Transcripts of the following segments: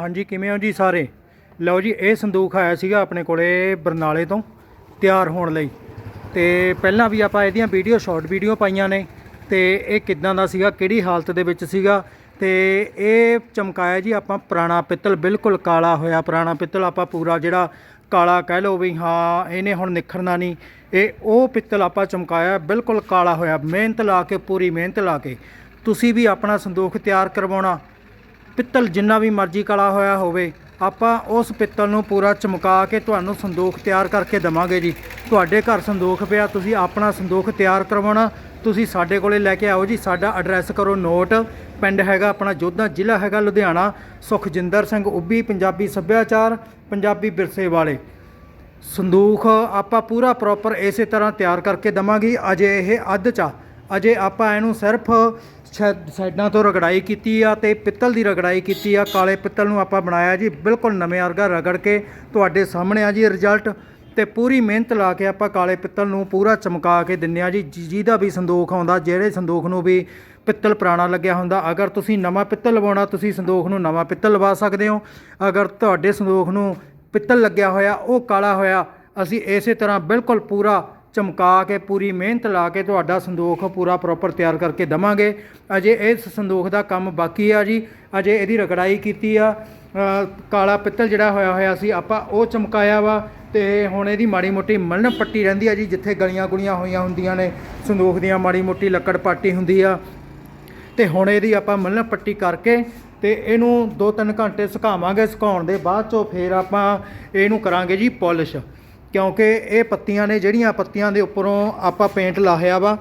ਹਾਂਜੀ, ਕਿਵੇਂ ਹੋ ਜੀ ਸਾਰੇ? ਲਓ ਜੀ, ਇਹ ਸੰਦੂਖ ਆਇਆ ਸੀਗਾ ਆਪਣੇ ਕੋਲੇ ਬਰਨਾਲੇ ਤੋਂ ਤਿਆਰ ਹੋਣ ਲਈ। ਤੇ ਪਹਿਲਾਂ ਵੀ ਆਪਾਂ ਇਹਦੀਆਂ ਵੀਡੀਓ ਸ਼ਾਰਟ ਵੀਡੀਓ ਪਾਈਆਂ ਨੇ। ਤੇ ਇਹ ਕਿੱਦਾਂ ਦਾ ਸੀਗਾ, ਕਿਹੜੀ ਹਾਲਤ ਦੇ ਵਿੱਚ ਸੀਗਾ? ਤੇ ਇਹ ਚਮਕਾਇਆ ਜੀ ਆਪਾਂ ਪੁਰਾਣਾ ਪਿੱਤਲ, ਬਿਲਕੁਲ ਕਾਲਾ ਹੋਇਆ ਪੁਰਾਣਾ ਪਿੱਤਲ। ਆਪਾਂ ਪੂਰਾ ਜਿਹੜਾ ਕਾਲਾ ਕਹਿ ਲਓ ਵੀ ਹਾਂ, ਇਹਨੇ ਹੁਣ ਨਿਖਰਨਾ ਨਹੀਂ। ਇਹ ਉਹ ਪਿੱਤਲ ਆਪਾਂ ਚਮਕਾਇਆ, ਬਿਲਕੁਲ ਕਾਲਾ ਹੋਇਆ। ਮਿਹਨਤ ਲਾ ਕੇ, ਪੂਰੀ ਮਿਹਨਤ ਲਾ ਕੇ। ਤੁਸੀਂ ਵੀ ਆਪਣਾ ਸੰਦੂਖ ਤਿਆਰ ਕਰਵਾਉਣਾ। ਪਿੱਤਲ ਜਿੰਨਾ ਵੀ ਮਰਜ਼ੀ ਕਲਾ ਹੋਇਆ ਹੋਵੇ, ਆਪਾਂ ਉਸ ਪਿੱਤਲ ਨੂੰ ਪੂਰਾ ਚਮਕਾ ਕੇ ਤੁਹਾਨੂੰ ਸੰਦੂਖ ਤਿਆਰ ਕਰਕੇ ਦਵਾਂਗੇ ਜੀ। ਤੁਹਾਡੇ ਘਰ ਸੰਦੂਖ ਪਿਆ, ਤੁਸੀਂ ਆਪਣਾ ਸੰਦੂਖ ਤਿਆਰ ਕਰਵਾਉਣਾ, ਤੁਸੀਂ ਸਾਡੇ ਕੋਲੇ ਲੈ ਕੇ ਆਓ ਜੀ। ਸਾਡਾ ਐਡਰੈਸ ਕਰੋ ਨੋਟ, ਪਿੰਡ ਹੈਗਾ ਆਪਣਾ ਜੋਧਾ, ਜ਼ਿਲ੍ਹਾ ਹੈਗਾ ਲੁਧਿਆਣਾ, ਸੁਖਜਿੰਦਰ ਸਿੰਘ ਉੱਬੀ, ਪੰਜਾਬੀ ਸੱਭਿਆਚਾਰ, ਪੰਜਾਬੀ ਵਿਰਸੇ ਵਾਲੇ। ਸੰਦੂਖ ਆਪਾਂ ਪੂਰਾ ਪ੍ਰੋਪਰ ਇਸੇ ਤਰ੍ਹਾਂ ਤਿਆਰ ਕਰਕੇ ਦਵਾਂਗੇ, ਅਜੇ ਇਹ ਅੱਧ ਚ ਅਜੇ ਆਪਾਂ ਇਹਨੂੰ ਸਿਰਫ ਸ਼ੈ- ਸਾਈਡਾਂ ਤੋਂ ਰਗੜਾਈ ਕੀਤੀ ਆ ਤੇ ਪਿੱਤਲ ਦੀ ਰਗੜਾਈ ਕੀਤੀ ਆ। ਕਾਲੇ ਪਿੱਤਲ ਨੂੰ ਆਪਾਂ ਬਣਾਇਆ ਜੀ, ਬਿਲਕੁਲ ਨਵੇਂ ਵਰਗਾ ਰਗੜ ਕੇ ਤੁਹਾਡੇ ਸਾਹਮਣੇ ਆ ਜੀ ਰਿਜ਼ਲਟ ਤੇ ਪੂਰੀ ਮਿਹਨਤ ਲਾ ਕੇ ਆਪਾਂ ਕਾਲੇ ਪਿੱਤਲ ਨੂੰ ਪੂਰਾ ਚਮਕਾ ਕੇ ਦਿੰਨੇ ਆ ਜੀ। ਜਿ- ਜਿਹਦਾ ਵੀ ਸੰਦੋਖ ਆਉਂਦਾ, ਜਿਹੜੇ ਸੰਦੋਖ ਨੂੰ ਵੀ ਪਿੱਤਲ ਪੁਰਾਣਾ ਲੱਗਿਆ ਹੁੰਦਾ, ਅਗਰ ਤੁਸੀਂ ਨਵਾਂ ਪਿੱਤਲ ਲਵਾਉਣਾ, ਤੁਸੀਂ ਸੰਦੋਖ ਨੂੰ ਨਵਾਂ ਪਿੱਤਲ ਲਵਾ ਸਕਦੇ ਹੋ। ਅਗਰ ਤੁਹਾਡੇ ਸੰਦੋਖ ਨੂੰ ਪਿੱਤਲ ਲੱਗਿਆ ਹੋਇਆ, ਉਹ ਕਾਲਾ ਹੋਇਆ, ਅਸੀਂ ਇਸੇ ਤਰ੍ਹਾਂ ਬਿਲਕੁਲ ਪੂਰਾ ਚਮਕਾ ਕੇ, ਪੂਰੀ ਮਿਹਨਤ ਲਾ ਕੇ ਤੁਹਾਡਾ ਸੰਦੂਖ ਪੂਰਾ ਪ੍ਰੋਪਰ ਤਿਆਰ ਕਰਕੇ ਦਵਾਂਗੇ। ਅਜੇ ਇਸ ਸੰਦੂਖ ਦਾ ਕੰਮ ਬਾਕੀ ਆ ਜੀ। ਅਜੇ ਇਹਦੀ ਰਗੜਾਈ ਕੀਤੀ ਆ। ਕਾਲਾ ਪਿੱਤਲ ਜਿਹੜਾ ਹੋਇਆ ਹੋਇਆ ਸੀ, ਆਪਾਂ ਉਹ ਚਮਕਾਇਆ ਵਾ ਤੇ ਹੁਣ ਇਹਦੀ ਮਾੜੀ ਮੋਟੀ ਮਲਣ ਪੱਟੀ ਰਹਿੰਦੀ ਆ ਜੀ, ਜਿੱਥੇ ਗਲੀਆਂ ਗੁਲੀਆਂ ਹੋਈਆਂ ਹੁੰਦੀਆਂ ਨੇ, ਸੰਦੂਖ ਦੀਆਂ ਮਾੜੀ ਮੋਟੀ ਲੱਕੜ ਪਾਟੀ ਹੁੰਦੀ ਆ। ਤੇ ਹੁਣ ਇਹਦੀ ਆਪਾਂ ਮਲਣ ਪੱਟੀ ਕਰਕੇ ਤੇ ਇਹਨੂੰ 2-3 ਘੰਟੇ ਸੁਕਾਵਾਂਗੇ। ਸੁਕਾਉਣ ਦੇ ਬਾਅਦ ਚੋਂ ਫੇਰ ਆਪਾਂ ਇਹਨੂੰ ਕਰਾਂਗੇ ਜੀ ਪਾਲਿਸ਼। ਕਿਉਂਕਿ ਇਹ ਪੱਤੀਆਂ ਨੇ, ਜਿਹੜੀਆਂ ਪੱਤੀਆਂ ਦੇ ਉੱਪਰੋਂ ਆਪਾਂ ਪੇਂਟ ਲਾਹਿਆ ਵਾ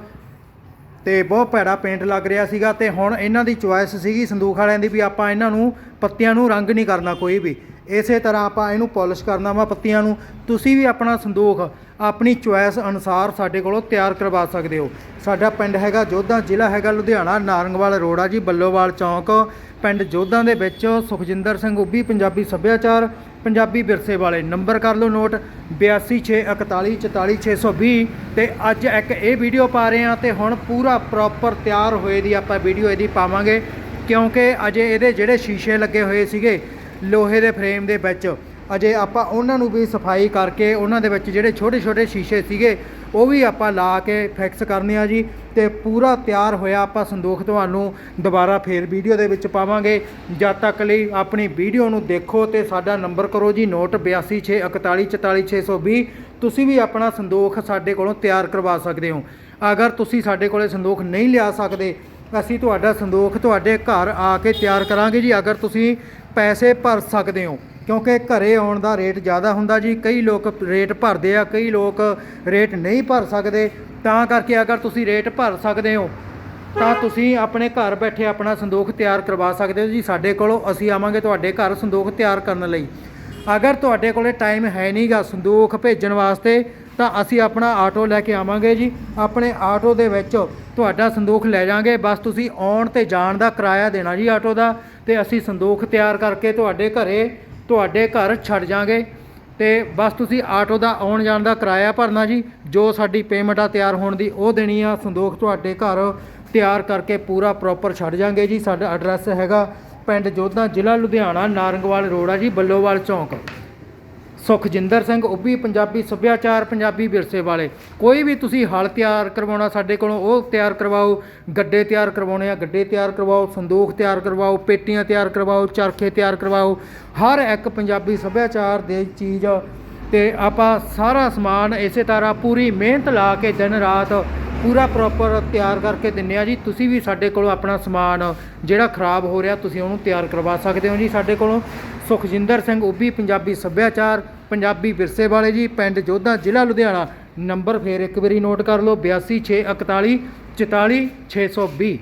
ਤੇ ਬਹੁਤ ਭੈੜਾ ਪੇਂਟ ਲੱਗ ਰਿਹਾ ਸੀਗਾ ਤੇ ਹੁਣ ਇਹਨਾਂ ਦੀ ਚੁਆਇਸ ਸੀਗੀ ਸੰਦੂਖ ਵਾਲਿਆਂ ਦੀ ਵੀ ਆਪਾਂ ਇਹਨਾਂ ਨੂੰ ਪੱਤੀਆਂ ਨੂੰ ਰੰਗ ਨਹੀਂ ਕਰਨਾ ਕੋਈ ਵੀ। ਇਸੇ ਤਰ੍ਹਾਂ ਆਪਾਂ ਇਹਨੂੰ ਪਾਲਿਸ਼ ਕਰਨਾ ਵਾ ਪੱਤੀਆਂ ਨੂੰ। ਤੁਸੀਂ ਵੀ ਆਪਣਾ ਸੰਦੂਖ ਆਪਣੀ ਚੁਆਇਸ ਅਨੁਸਾਰ ਸਾਡੇ ਕੋਲੋਂ ਤਿਆਰ ਕਰਵਾ ਸਕਦੇ ਹੋ। ਸਾਡਾ ਪਿੰਡ ਹੈਗਾ ਜੋਧਾ, ਜ਼ਿਲ੍ਹਾ ਹੈਗਾ ਲੁਧਿਆਣਾ, ਨਾਰੰਗਵਾਲ ਰੋਡ ਆ ਜੀ, ਬੱਲੋਵਾਲ ਚੌਂਕ। ਪਿੰਡ ਜੋਧਾ ਦੇ ਵਿੱਚ ਸੁਖਜਿੰਦਰ ਸਿੰਘ ਉੱਬੀ ਪੰਜਾਬੀ ਸੱਭਿਆਚਾਰ। ਪੰਜਾਬੀ ਵਿਰਸੇ ਵਾਲੇ ਨੰਬਰ ਕਰ ਲਓ ਨੋਟ 8264144620 ਤੇ ਅੱਜ ਇੱਕ ਇਹ ਵੀਡੀਓ ਪਾ ਰਹੇ ਹਾਂ ਤੇ ਹੁਣ ਪੂਰਾ ਪ੍ਰੋਪਰ ਤਿਆਰ ਹੋਏ ਦੀ ਆਪਾਂ ਵੀਡੀਓ ਇਹਦੀ ਪਾਵਾਂਗੇ ਕਿਉਂਕਿ ਅਜੇ ਇਹਦੇ ਜਿਹੜੇ ਸ਼ੀਸ਼ੇ ਲੱਗੇ ਹੋਏ ਸੀਗੇ ਲੋਹੇ ਦੇ ਫਰੇਮ ਦੇ ਵਿੱਚ, ਅਜੇ ਆਪਾਂ ਉਹਨਾਂ ਨੂੰ ਵੀ ਸਫ਼ਾਈ ਕਰਕੇ ਉਹਨਾਂ ਦੇ ਵਿੱਚ ਜਿਹੜੇ ਛੋਟੇ ਛੋਟੇ ਸ਼ੀਸ਼ੇ ਸੀਗੇ ਉਹ ਵੀ ਆਪਾਂ ਲਾ ਕੇ ਫਿਕਸ ਕਰਨੇ ਆ ਜੀ ਤੇ ਪੂਰਾ ਤਿਆਰ ਹੋਇਆ ਆਪਾਂ ਸੰਦੋਖ ਤੁਹਾਨੂੰ ਦੁਬਾਰਾ ਫੇਰ ਵੀਡੀਓ ਦੇ ਵਿੱਚ ਪਾਵਾਂਗੇ। ਜਦ ਤੱਕ ਲਈ ਆਪਣੀ ਵੀਡੀਓ ਨੂੰ ਦੇਖੋ ਤੇ ਸਾਡਾ ਨੰਬਰ ਕਰੋ ਜੀ ਨੋਟ 8264144620 ਤੁਸੀਂ ਵੀ ਆਪਣਾ ਸੰਦੋਖ ਸਾਡੇ ਕੋਲੋਂ ਤਿਆਰ ਕਰਵਾ ਸਕਦੇ ਹੋ। ਅਗਰ ਤੁਸੀਂ ਸਾਡੇ ਕੋਲੇ ਸੰਦੋਖ ਨਹੀਂ ਲਿਆ ਸਕਦੇ, ਅਸੀਂ ਤੁਹਾਡਾ ਸੰਦੋਖ ਤੁਹਾਡੇ ਘਰ ਆ ਕੇ ਤਿਆਰ ਕਰਾਂਗੇ ਜੀ। ਅਗਰ ਤੁਸੀਂ ਪੈਸੇ ਭਰ ਸਕਦੇ ਹੋ? ਕਿਉਂਕਿ ਘਰੇ ਆਉਣ ਦਾ ਰੇਟ ਜ਼ਿਆਦਾ ਹੁੰਦਾ ਜੀ। ਕਈ ਲੋਕ ਰੇਟ ਭਰਦੇ ਆ, ਕਈ ਲੋਕ ਰੇਟ ਨਹੀਂ ਭਰ ਸਕਦੇ। ਤਾਂ ਕਰਕੇ ਅਗਰ ਤੁਸੀਂ ਰੇਟ ਭਰ ਸਕਦੇ ਹੋ, ਤਾਂ ਤੁਸੀਂ ਆਪਣੇ ਘਰ ਬੈਠੇ ਆਪਣਾ ਸੰਦੂਖ ਤਿਆਰ ਕਰਵਾ ਸਕਦੇ ਹੋ ਜੀ। ਸਾਡੇ ਕੋਲੋਂ ਅਸੀਂ ਆਵਾਂਗੇ ਤੁਹਾਡੇ ਘਰ ਸੰਦੂਖ ਤਿਆਰ ਕਰਨ ਲਈ। ਅਗਰ ਤੁਹਾਡੇ ਕੋਲੇ ਟਾਈਮ ਹੈ ਨਹੀਂਗਾ ਸੰਦੂਖ ਭੇਜਣ ਵਾਸਤੇ, ਤਾਂ ਅਸੀਂ ਆਪਣਾ ਆਟੋ ਲੈ ਕੇ ਆਵਾਂਗੇ ਜੀ। ਆਪਣੇ ਆਟੋ ਦੇ ਵਿੱਚ ਤੁਹਾਡਾ ਸੰਦੂਖ ਲੈ ਜਾਾਂਗੇ। ਬਸ ਤੁਸੀਂ ਆਉਣ ਤੇ ਜਾਣ ਦਾ ਕਿਰਾਇਆ ਦੇਣਾ ਜੀ ਆਟੋ ਦਾ ਤੇ ਅਸੀਂ ਸੰਦੂਖ ਤਿਆਰ ਕਰਕੇ ਤੁਹਾਡੇ ਘਰੇ, ਤੁਹਾਡੇ ਘਰ ਛੱਡ ਜਾਾਂਗੇ। ਤੇ ਬਸ ਤੁਸੀਂ ਆਟੋ ਦਾ ਆਉਣ ਜਾਣ ਦਾ ਕਿਰਾਇਆ ਭਰਨਾ ਜੀ। ਜੋ ਸਾਡੀ ਪੇਮੈਂਟ ਆ ਤਿਆਰ ਹੋਣ ਦੀ, ਉਹ ਦੇਣੀ ਆ। ਸੰਦੂਖ ਤੁਹਾਡੇ ਘਰ ਤਿਆਰ ਕਰਕੇ ਪੂਰਾ ਪ੍ਰੋਪਰ ਛੱਡ ਜਾਾਂਗੇ ਜੀ। ਸਾਡਾ ਐਡਰੈਸ ਹੈਗਾ ਪਿੰਡ ਜੋਧਾ ਜ਼ਿਲ੍ਹਾ ਲੁਧਿਆਣਾ, ਨਾਰੰਗਵਾਲ ਰੋਡ ਆ ਜੀ, ਬੱਲੋਵਾਲ ਚੌਂਕ। ਸੁਖਜਿੰਦਰ ਸਿੰਘ ਉੱਬੀ ਪੰਜਾਬੀ ਸੱਭਿਆਚਾਰ, ਪੰਜਾਬੀ ਵਿਰਸੇ ਵਾਲੇ। ਕੋਈ ਵੀ ਤੁਸੀਂ ਹਲ ਤਿਆਰ ਕਰਵਾਉਣਾ ਸਾਡੇ ਕੋਲੋਂ, ਉਹ ਤਿਆਰ ਕਰਵਾਓ। ਗੱਡੇ ਤਿਆਰ ਕਰਵਾਉਣੇ ਆ, ਗੱਡੇ ਤਿਆਰ ਕਰਵਾਓ, ਸੰਦੂਖ ਤਿਆਰ ਕਰਵਾਓ, ਪੇਟੀਆਂ ਤਿਆਰ ਕਰਵਾਓ, ਚਰਖੇ ਤਿਆਰ ਕਰਵਾਓ। ਹਰ ਇੱਕ ਪੰਜਾਬੀ ਸੱਭਿਆਚਾਰ ਦੇ ਚੀਜ਼ ਤੇ ਆਪਾਂ ਸਾਰਾ ਸਮਾਨ ਇਸੇ ਤਰ੍ਹਾਂ ਪੂਰੀ ਮਿਹਨਤ ਲਾ ਕੇ ਦਿਨ ਰਾਤ ਪੂਰਾ ਪ੍ਰੋਪਰ ਤਿਆਰ ਕਰਕੇ ਦਿੰਨੇ ਆ ਜੀ। ਤੁਸੀਂ ਵੀ ਸਾਡੇ ਕੋਲੋਂ ਆਪਣਾ ਸਮਾਨ ਜਿਹੜਾ ਖਰਾਬ ਹੋ ਰਿਹਾ, ਤੁਸੀਂ ਉਹਨੂੰ ਤਿਆਰ ਕਰਵਾ ਸਕਦੇ ਹੋ ਜੀ ਸਾਡੇ ਕੋਲੋਂ। ਸੁਖਜਿੰਦਰ ਸਿੰਘ ਉੱਬੀ ਪੰਜਾਬੀ ਸੱਭਿਆਚਾਰ, ਪੰਜਾਬੀ ਵਿਰਸੇ ਵਾਲੇ ਜੀ, ਪਿੰਡ ਜੋਧਾ, ਜ਼ਿਲ੍ਹਾ ਲੁਧਿਆਣਾ। ਨੰਬਰ ਫੇਰ ਇੱਕ ਵਾਰੀ ਨੋਟ ਕਰ ਲਓ 8264144620